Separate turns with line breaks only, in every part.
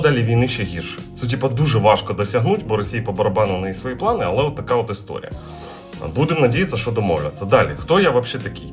далі війни ще гірше. Це типа дуже важко досягнути, бо Росії по барабану на свої плани, але от така от історія. Будемо надіятися, що домовляться. Далі, хто я взагалі такий?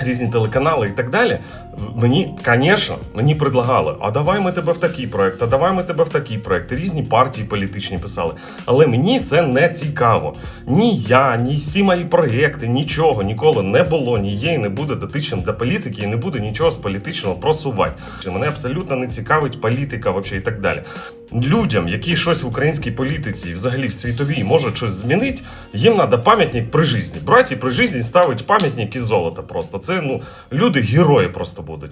Різні телеканали і так далі. Мені, звісно, мені предлагали, а давай ми тебе в такий проект, а давай ми тебе в такий проект. Різні партії політичні писали. Але мені це не цікаво. Ні я, ні всі мої проєкти, нічого ніколи не було, ні є і не буде дотичним до політики, і не буде нічого з політичного просувати. Мене абсолютно не цікавить політика вообще і так далі. Людям, які щось в українській політиці взагалі в світовій можуть щось змінити, їм треба пам'ятник при житті. Браті при житті ставить пам'ятник із золота просто. Це ну люди герої просто будуть.